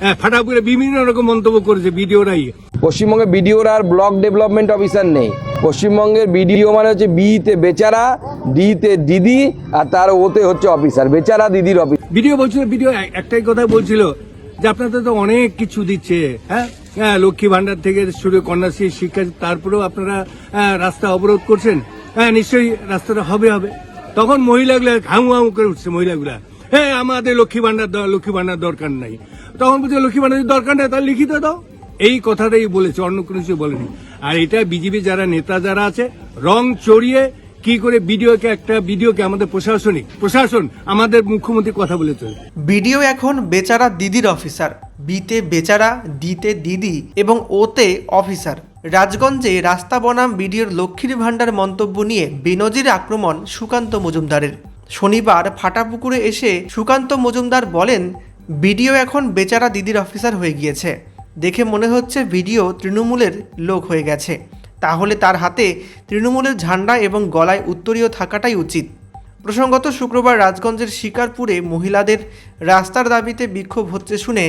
হ্যাঁ, ফাটাপুরে বিভিন্ন রকম মন্তব্য করেছে ভিডিওরাই পশ্চিমবঙ্গে বিডিওর আর ব্লক ডেভেলপমেন্ট অফিসার নেই। পশ্চিমবঙ্গের বিডিও মানে হচ্ছে বিতে বেচারা ডিতে দিদি আর তার ওতে হচ্ছে অফিসার বেচারা দিদির অফিস। বিডিও বলছিল এক- একটাই কথা বলছিল যে আপনাদের তো অনেক কিছু দিচ্ছে হ্যাঁ? হ্যাঁ লক্ষ্মী ভান্ডার থেকে শুরু কন্যাশ্রী শিক্ষা তারপরেও আপনারা হ্যাঁ, রাস্তা অবরোধ করছেন। হ্যাঁ নিশ্চয়ই রাস্তাটা হবে হবে। তখন মহিলাগুলো হাউ হাউ করে উঠছে মহিলাগুলা। হ্যাঁ আমাদের লক্ষ্মী ভান্ডার লক্ষ্মী ভান্ডার দরকার নাই। তখন বলছে, লক্ষ্মী ভান্ডার দরকার নেই, তাহলে লিখিত দাও। এই কথাটাই বলেছে, অন্য কোনো কিছু বলেনি। আর এটা বিজেপি যারা নেতা যারা আছে, রং চড়িয়ে কি করে ভিডিওকে একটা ভিডিওকে আমাদের প্রশাসনিক, প্রশাসন, আমাদের মুখ্যমন্ত্রী কথা বলেছে বিডিও এখন বেচারা দিদির অফিসার, বিতে বেচারা দিতে দিদি এবং ওতে অফিসার। রাজগঞ্জে রাস্তা বনাম বিডিওর লক্ষ্মীর ভাণ্ডার মন্তব্য নিয়ে বেনজির আক্রমণ সুকান্ত মজুমদারের। শনিবার ফাটাপুকুরে এসে সুকান্ত মজুমদার বলেন, বিডিও এখন বেচারা দিদির অফিসার হয়ে গিয়েছে। দেখে মনে হচ্ছে ভিডিও তৃণমূলের লোক হয়ে গেছে। তাহলে তার হাতে তৃণমূলের ঝান্ডা এবং গলায় উত্তরীয় থাকাটাই উচিত। প্রসঙ্গত শুক্রবার রাজগঞ্জের শিকারপুরে মহিলাদের রাস্তার দাবিতে বিক্ষোভ হচ্ছে শুনে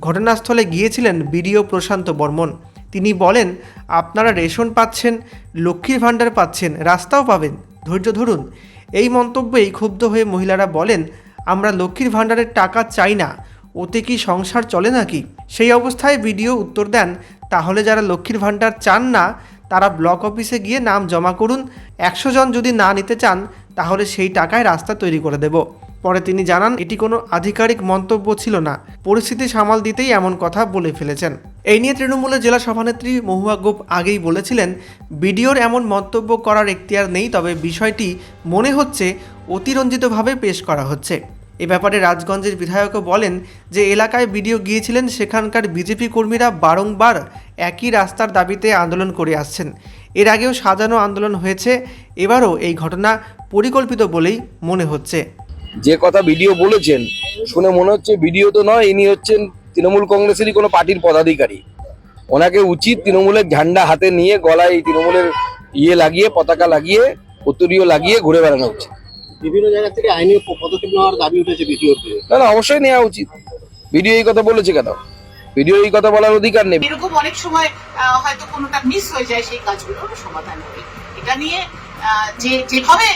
ঘটনাস্থলে গিয়েছিলেন বিডিও প্রশান্ত বর্মন। তিনি বলেন, আপনারা রেশন পাচ্ছেন, লক্ষ্মীর ভাণ্ডার পাচ্ছেন, রাস্তাও পাবেন। ধৈর্য ধরুন। এই মন্তব্যেই ক্ষুব্ধ হয়ে মহিলারা বলেন, আমরা লক্ষ্মীর ভাণ্ডারের টাকা চাই না। ওতে কি সংসার চলে নাকি? সেই অবস্থায় ভিডিও উত্তর দেন, তাহলে যারা লক্ষ্মীর ভাণ্ডার চান না, তারা ব্লক অফিসে গিয়ে নাম জমা করুন। একশো জন যদি না নিতে চান, তাহলে সেই টাকায় রাস্তা তৈরি করে দেব। পরে তিনি জানান, এটি কোনো আধিকারিক মন্তব্য ছিল না। পরিস্থিতি সামাল দিতেই এমন কথা বলে ফেলেছেন। এই নিয়ে তৃণমূলের জেলা সভানেত্রী মহুয়া গোপ আগেই বলেছিলেন, বিডিওর এমন মন্তব্য করার এখতিয়ার নেই, তবে বিষয়টি মনে হচ্ছে অতিরঞ্জিতভাবে পেশ করা হচ্ছে। এ ব্যাপারে রাজগঞ্জের বিধায়কও বলেন যে, এলাকায় বিডিও গিয়েছিলেন, সেখানকার বিজেপি কর্মীরা বারংবার একই রাস্তার দাবিতে আন্দোলন করে আসছেন। এর আগেও সাজানো আন্দোলন হয়েছে, এবারও এই ঘটনা পরিকল্পিত বলেই মনে হচ্ছে। যে কথা ভিডিও বলেছেন শুনে মনে হচ্ছে ভিডিও তো নয় ইনি হচ্ছেন তৃণমূল কংগ্রেসেরই কোনো পার্টির পদাধিকারী। ওনাকে উচিত তৃণমূলের ঝান্ডা হাতে নিয়ে গলায় এই তৃণমূলের ইয়ে লাগিয়ে পতাকা লাগিয়ে উত্তরীয় লাগিয়ে ঘুরে বেড়ানো উচিত। বিভিন্ন জায়গা থেকে আইনি পদক্ষেপ নেওয়ার দাবি উঠেছে না না অবশ্যই নেওয়া উচিত। ভিডিও এই কথা বলেছে কেন? ভিডিও এই কথা বলার অধিকার নেই। এরকম অনেক সময় হয়তো কোনোটা মিস হয়ে যায় সেই কাজগুলোর সমাধান হবে। এটা নিয়ে যে যেভাবে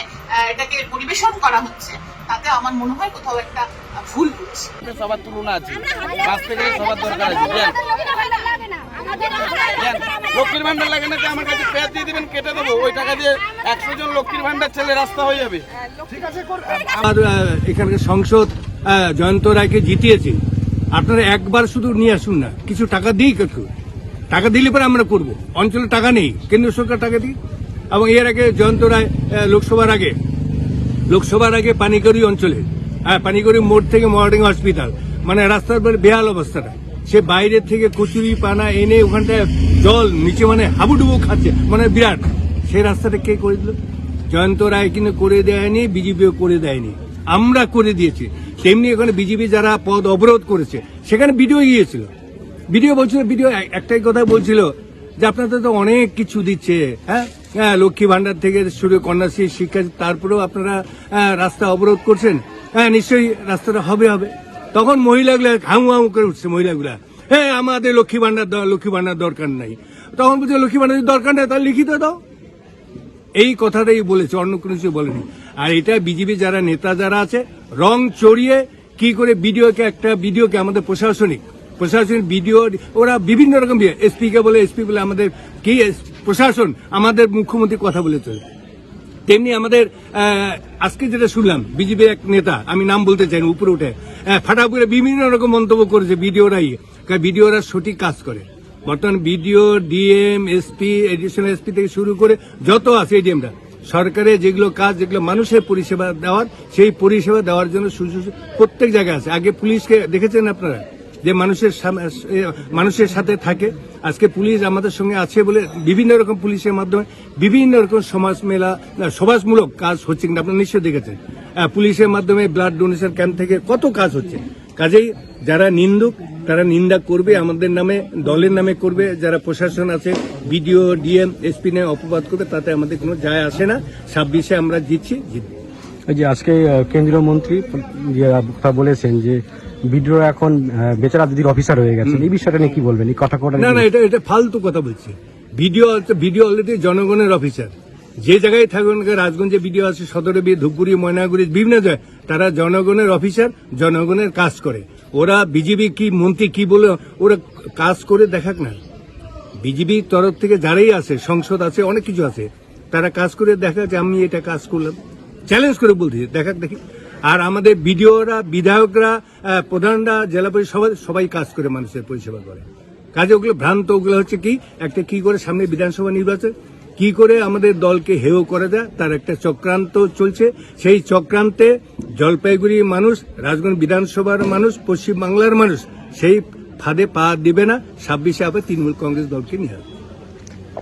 এটাকে পরিবেশন করা হচ্ছে তাতে আমার মনে হয় কোথাও একটা ভুল হচ্ছে সবার তুলনা আছে। বাঁচতে গেলে সবার দরকার আছে। লক্ষ্মীর ভান্ডার লাগে না আমার কাছে পেঁয়াজ দিয়ে দিবেন কেটে দেবো। ওই টাকা দিয়ে একশো জন লক্ষ্মীর ভান্ডার ছেলে রাস্তা হয়ে যাবে। আমার আহ, এখানকার সংসদ জয়ন্ত রায়কে জিতিয়েছে। আপনারা একবার শুধু নিয়ে আসুন না। কিছু টাকা দিই কিছু। টাকা দিলে পরে আমরা করব। অঞ্চলে টাকা নেই। কেন্দ্র সরকার টাকা দিই এবং এর আগে জয়ন্ত রায় লোকসভার আগে লোকসভার আগে পানিকড়ি অঞ্চলে হ্যাঁ পানিকড়ি মোড় থেকে মহাডিং হসপিটাল মানে রাস্তার পরে বেহাল অবস্থাটা। সে বাইরে থেকে কচুরি, পানা এনে ওখানটায় জল, নিচে মানে হাবুডুবু খাচ্ছে মানে বিরাট। সেই রাস্তাটা কে করে দিল? জয়ন্ত রায় কিন্তু করে দেয়নি, বিজেপিও করে দেয়নি। আমরা করে দিয়েছি। তেমনি এখানে বিজেপি যারা পদ অবরোধ করেছে, সেখানে ভিডিও গিয়েছিল। ভিডিও বলছিল ভিডিও এক- একটাই কথা বলছিল যে আপনাদের তো অনেক কিছু দিচ্ছে হ্যাঁ? লক্ষ্মী ভান্ডার থেকে শুরু কন্যাশ্রী শিক্ষা তারপরেও আপনারা হ্যাঁ, রাস্তা অবরোধ করছেন। হ্যাঁ নিশ্চয়ই রাস্তাটা হবে হবে। তখন মহিলাগুলো হাউ হাউ করে উঠছে মহিলাগুলা। হ্যাঁ আমাদের লক্ষ্মী ভান্ডার লক্ষ্মী ভান্ডার দরকার নাই। তখন বলছে লক্ষ্মী ভান্ডার দরকার নেই তাহলে লিখিত দাও। এই কথাটাই বলেছে অন্য কোনো কিছু বলেনি। আর এটা বিজেপি যারা নেতা যারা আছে রং চড়িয়ে কি করে ভিডিওকে একটা ভিডিওকে আমাদের প্রশাসনিক প্রশাসনিক ভিডিও ওরা বিভিন্ন রকম এসপি কে বলে এসপি বলে আমাদের কি প্রশাসন আমাদের মুখ্যমন্ত্রী কথা বলেছে। তেমনি আমাদের আজকে যেটা শুনলাম বিজেপির এক নেতা আমি নাম বলতে চাই উপরে উঠে আহ, ফাটাপুরে বিভিন্ন রকম মন্তব্য করেছে ভিডিওরাই ভিডিওরা সঠিক কাজ করে। বর্তমান BDO DM SP additional SP থেকে শুরু করে যত আছে এডিএমরা সরকারের যেগুলো কাজ যেগুলো মানুষের পরিষেবা দেওয়ার সেই পরিষেবা দেওয়ার জন্য প্রত্যেক জায়গায় আছে। আগে পুলিশকে দেখেছেন আপনারা? যে মানুষের মানুষের সাথে থাকে। আজকে পুলিশ আমাদের সঙ্গে আছে বলে বিভিন্ন রকম পুলিশের মাধ্যমে বিভিন্ন রকম সমাজ মেলা সমাজমূলক কাজ হচ্ছে কিন্তু আপনারা নিশ্চয়ই দেখেছেন। পুলিশের মাধ্যমে ব্লাড ডোনেশন ক্যাম্প থেকে কত কাজ হচ্ছে। কাজেই যারা নিন্দুক, তারা নিন্দা করবে, আমাদের নামে, দলের নামে করবে, যারা প্রশাসন আছে, বিডিও, ডিএম, এসপি নিয়ে অপবাদ করবে, তাতে আমাদের কোনো যায় আসে না। ছাব্বিশে আমরা জিতছি, জিতবো। যে আজকে কেন্দ্রীয় মন্ত্রী বলেছেন যে ভিডিও এখন বেচারা দিদির অফিসার হয়ে গেছেন এই বিষয়টা নিয়ে কি বলবেন? এই কথা কটা না না এটা এটা ফালতু কথা বলছে। ভিডিও ভিডিও অলরেডি জনগণের অফিসার যে জায়গায় থাকুন রাজগঞ্জে ভিডিও আছে সদরে বিয়ে ধূপগুড়ি ময়নাগুড়ি বিভিন্ন জায়গায় তারা জনগণের অফিসার জনগণের কাজ করে। ওরা বিজেপি কি মন্ত্রী কি বলে ওরা কাজ করে দেখাক না। বিজেপির তরফ থেকে যারাই আছে সংসদ আছে অনেক কিছু আছে তারা কাজ করে দেখা যে আমি এটা কাজ করলাম। চ্যালেঞ্জ করে বলছি দেখাক দেখি। আর আমাদের বিডিওরা, বিধায়করা প্রধানরা, জেলা পরিষদ, সবাই কাজ করে মানুষের পরিষেবা করে। কাজে ওগুলো ভ্রান্ত, ওগুলো হচ্ছে কি, একটা কি করে সামনে বিধানসভা নির্বাচন, কি করে আমাদের দলকে হেয় করা যায়, তার একটা চক্রান্ত চলছে। সেই চক্রান্তে জলপাইগুড়ি মানুষ, রাজগঞ্জ বিধানসভার মানুষ পশ্চিম বাংলার মানুষ, সেই ফাঁদে পা দিবে না, ছাব্বিশে আবার তৃণমূল কংগ্রেস দলকে নিয়ে